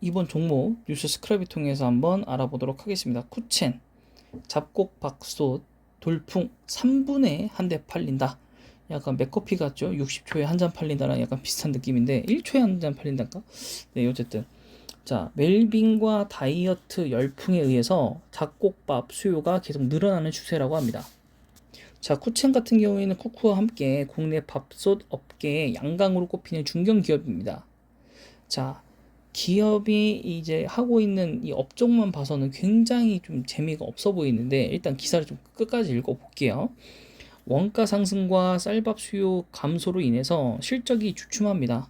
이번 종목 뉴스 스크랩을 통해서 한번 알아보도록 하겠습니다. 쿠첸, 잡곡 박소, 돌풍 3분의 한대 팔린다. 약간 맥커피 같죠? 60초에 한 잔 팔린다랑 약간 비슷한 느낌인데 1초에 한 잔 팔린다까? 네, 어쨌든 자 멜빈과 다이어트 열풍에 의해서 잡곡밥 수요가 계속 늘어나는 추세라고 합니다. 자, 쿠첸 같은 경우에는 쿠쿠와 함께 국내 밥솥 업계의 양강으로 꼽히는 중견 기업입니다. 자, 기업이 이제 하고 있는 이 업종만 봐서는 굉장히 좀 재미가 없어 보이는데 일단 기사를 좀 끝까지 읽어 볼게요. 원가 상승과 쌀밥 수요 감소로 인해서 실적이 주춤합니다.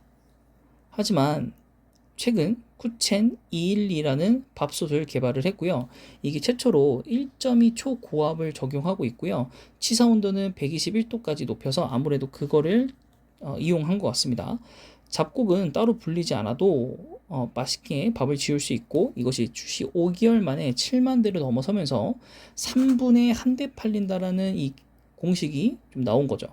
하지만 최근 쿠첸 212라는 밥솥을 개발을 했고요. 이게 최초로 1.2 초고압을 적용하고 있고요. 치사 온도는 121도까지 높여서 아무래도 그거를 어, 이용한 것 같습니다. 잡곡은 따로 불리지 않아도 어, 맛있게 밥을 지을 수 있고 이것이 출시 5개월 만에 7만 대를 넘어서면서 3분의 한 대 팔린다라는 이 공식이 좀 나온 거죠.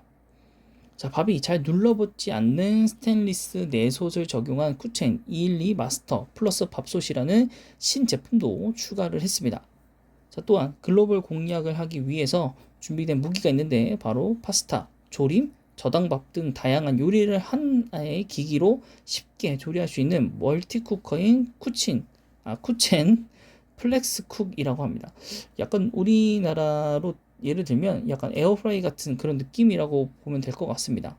자, 밥이 잘 눌러붙지 않는 스테인리스 내솥을 적용한 쿠첸 212 마스터 플러스 밥솥이라는 신제품도 추가를 했습니다. 자, 또한 글로벌 공략을 하기 위해서 준비된 무기가 있는데 바로 파스타, 조림, 저당밥 등 다양한 요리를 하나의 기기로 쉽게 조리할 수 있는 멀티쿠커인 쿠친, 아, 쿠첸 플렉스쿡이라고 합니다. 약간 우리나라로 예를 들면 약간 에어프라이 같은 그런 느낌이라고 보면 될 것 같습니다.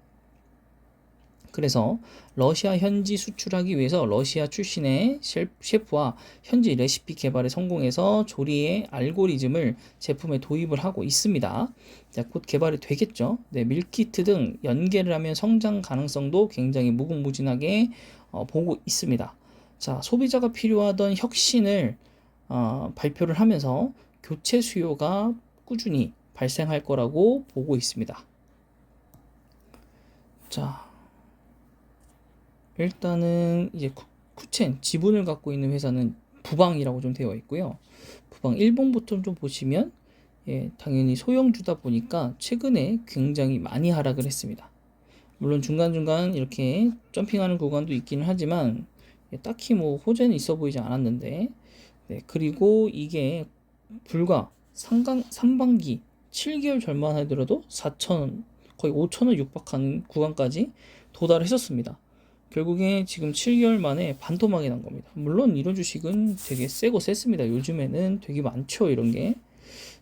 그래서 러시아 현지 수출하기 위해서 러시아 출신의 셰프와 현지 레시피 개발에 성공해서 조리의 알고리즘을 제품에 도입을 하고 있습니다. 자, 곧 개발이 되겠죠. 네, 밀키트 등 연계를 하면 성장 가능성도 굉장히 무궁무진하게 어, 보고 있습니다. 자, 소비자가 필요하던 혁신을 어, 발표를 하면서 교체 수요가 꾸준히 발생할 거라고 보고 있습니다. 자, 일단은 이제 쿠첸 지분을 갖고 있는 회사는 부방이라고 좀 되어 있고요. 부방 일본부터 좀 보시면 예, 당연히 소형주다 보니까 최근에 굉장히 많이 하락을 했습니다. 물론 중간중간 이렇게 점핑하는 구간도 있기는 하지만 예, 딱히 뭐 호재는 있어 보이지 않았는데 네, 그리고 이게 불과 상강, 상반기 7개월 전만 하더라도 4천 거의 5천원 육박하는 구간까지 도달했었습니다. 결국에 지금 7개월 만에 반토막이 난 겁니다. 물론 이런 주식은 되게 세고 셌습니다. 요즘에는 되게 많죠, 이런 게.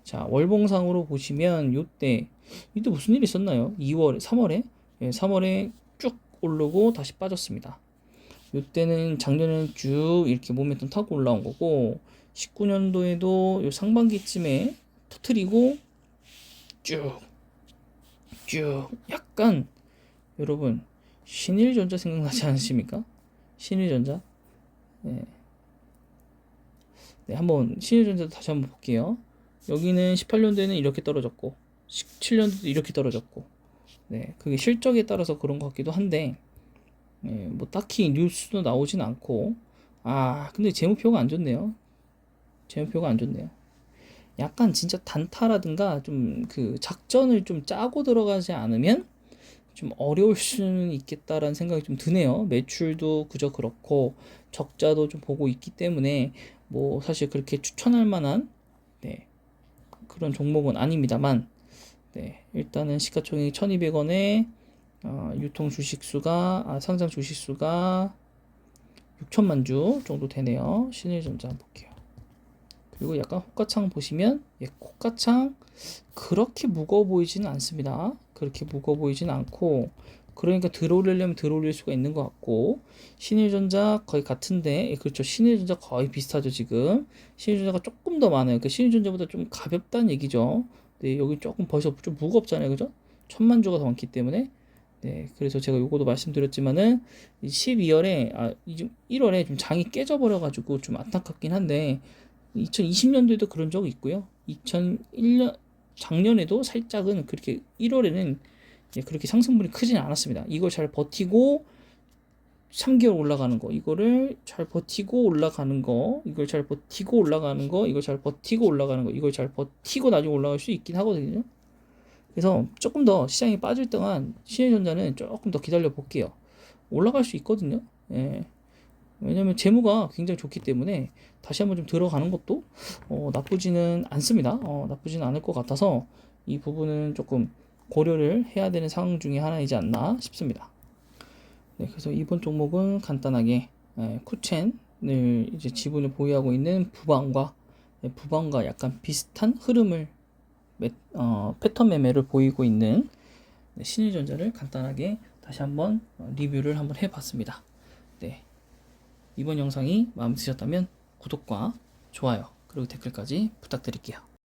자, 월봉상으로 보시면 요때 이때 무슨 일이 있었나요? 2월, 3월에? 예, 3월에 쭉 오르고 다시 빠졌습니다. 요때는 작년에는 쭉 이렇게 모멘텀 타고 올라온 거고 19년도에도 요 상반기쯤에 터트리고 쭉쭉 약간 여러분 신일전자 생각나지 않으십니까? 신일전자. 네. 네, 한번 신일전자 다시 한번 볼게요. 여기는 18년도에는 이렇게 떨어졌고, 17년도도 이렇게 떨어졌고, 네, 그게 실적에 따라서 그런 것 같기도 한데, 네, 뭐 딱히 뉴스도 나오진 않고, 아, 근데 재무표가 안 좋네요. 재무표가 안 좋네요. 약간 진짜 단타라든가 좀 그 작전을 좀 짜고 들어가지 않으면 좀 어려울 수는 있겠다라는 생각이 좀 드네요. 매출도 그저 그렇고 적자도 좀 보고 있기 때문에 뭐 사실 그렇게 추천할 만한 네, 그런 종목은 아닙니다만 네, 일단은 시가총액 1200원에 어, 유통 주식수가 아, 상장 주식수가 6천만 주 정도 되네요. 신일전자 볼게요. 그리고 약간 호가창 보시면 예, 호가창 그렇게 무거워 보이지는 않습니다. 그렇게 무거워 보이진 않고 그러니까 들어올리려면 들어올릴 수가 있는 것 같고 신일전자 거의 같은데 예, 그렇죠. 신일전자 거의 비슷하죠 지금. 신일전자가 조금 더 많아요. 그 신일전자보다 좀 가볍다는 얘기죠. 네 여기 조금 벌써 좀 무겁잖아요 그죠? 천만 주가 더 많기 때문에. 네 그래서 제가 요거도 말씀드렸지만은 12월에 아 1월에 좀 장이 깨져버려 가지고 좀 안타깝긴 한데 2020년도에도 그런 적이 있고요. 2001년 작년에도 살짝은 그렇게 1월에는 그렇게 상승분이 크지는 않았습니다. 이걸 잘 버티고 3개월 올라가는 거, 이거를 잘 버티고 올라가는 거, 이걸 잘 버티고 올라가는 거, 이걸 잘 버티고 올라가는 거, 이걸 잘 버티고 나중에 올라갈 수 있긴 하거든요. 그래서 조금 더 시장이 빠질 동안 신일전자는 조금 더 기다려 볼게요. 올라갈 수 있거든요. 예. 왜냐면 재무가 굉장히 좋기 때문에 다시 한번 좀 들어가는 것도 어, 나쁘지는 않습니다. 어, 나쁘지는 않을 것 같아서 이 부분은 조금 고려를 해야 되는 상황 중에 하나이지 않나 싶습니다. 네, 그래서 이번 종목은 간단하게 예, 쿠첸을 이제 지분을 보유하고 있는 부방과 예, 부방과 약간 비슷한 흐름을 매- 어, 패턴 매매를 보이고 있는 네, 신일전자를 간단하게 다시 한번 어, 리뷰를 한번 해봤습니다. 네, 이번 영상이 마음에 드셨다면 구독과 좋아요 그리고 댓글까지 부탁드릴게요.